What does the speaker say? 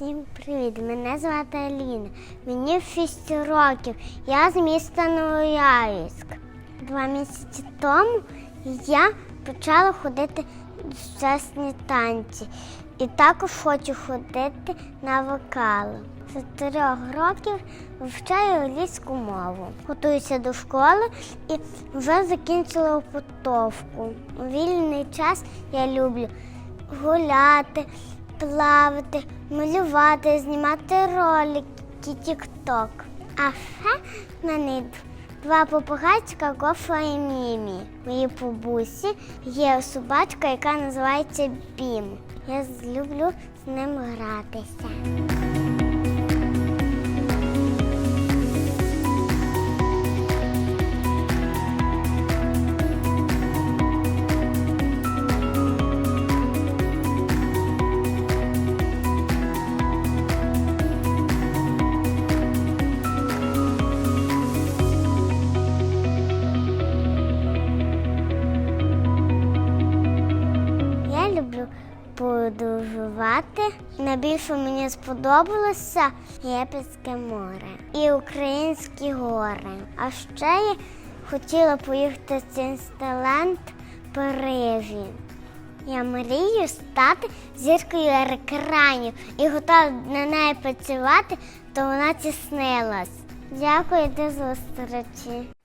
Всім привіт! Мене звати Аліна. Мені 6 років. Я з міста Новоярськ. Два місяці тому я почала ходити в сучасні танці. І також хочу ходити на вокал. З чотирьох років вивчаю англійську мову. Готуюся до школи і вже закінчила підготовку. У вільний час я люблю гуляти, плавати, малювати, знімати ролики, тік-ток. А ще в мене два попугайчика Гофа і Мімі. Моїй бабусі є собачка, яка називається Бім. Я люблю з ним гратися. Подорожувати. Найбільше мені сподобалося Єпетське море і українські гори. А ще я хотіла поїхати в Цінсталенд в Парижі. Я мрію стати зіркою екранів і готова на неї працювати, то вона ціснилась. Дякую до зустрічі.